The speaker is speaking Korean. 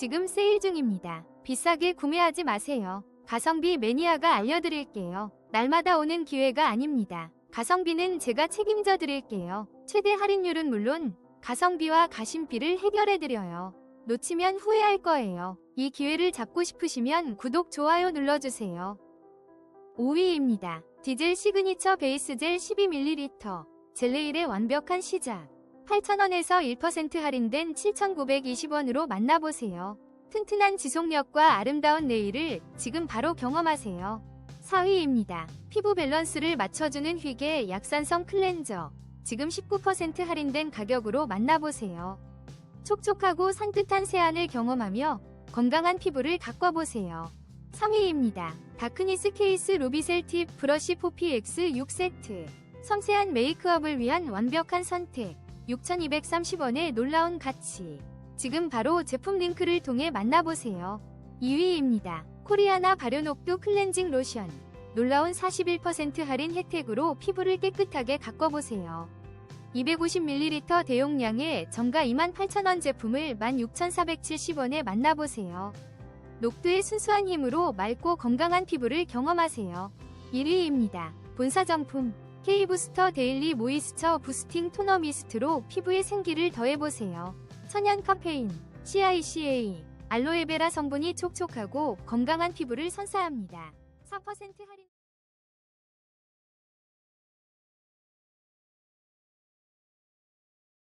지금 세일 중입니다. 비싸게 구매하지 마세요. 가성비 매니아가 알려드릴게요. 날마다 오는 기회가 아닙니다. 가성비는 제가 책임져 드릴게요. 최대 할인율은 물론 가성비와 가심비를 해결해 드려요. 놓치면 후회할 거예요. 이 기회를 잡고 싶으시면 구독, 좋아요 눌러주세요. 5위입니다. 디젤 시그니처 베이스 젤 12ml. 젤레일의 완벽한 시작. 8,000원에서 1% 할인된 7,920원으로 만나보세요. 튼튼한 지속력과 아름다운 네일을 지금 바로 경험하세요. 4위입니다. 피부 밸런스를 맞춰주는 휘게 약산성 클렌저. 지금 19% 할인된 가격으로 만나보세요. 촉촉하고 산뜻한 세안을 경험하며 건강한 피부를 가꿔보세요. 3위입니다. 다크니스 케이스 루비셀 팁 브러쉬 4PX 6세트. 섬세한 메이크업을 위한 완벽한 선택. 6,230원의 놀라운 가치. 지금 바로 제품 링크를 통해 만나보세요. 2위입니다. 코리아나 발효녹두 클렌징 로션. 놀라운 41% 할인 혜택으로 피부를 깨끗하게 가꿔보세요. 250ml 대용량의 정가 28,000원 제품을 16,470원에 만나보세요. 녹두의 순수한 힘으로 맑고 건강한 피부를 경험하세요. 1위입니다. 본사정품 K부스터 데일리 모이스처 부스팅 토너 미스트로 피부에 생기를 더해보세요. 천연 카페인, CICA, 알로에베라 성분이 촉촉하고 건강한 피부를 선사합니다. 4% 할인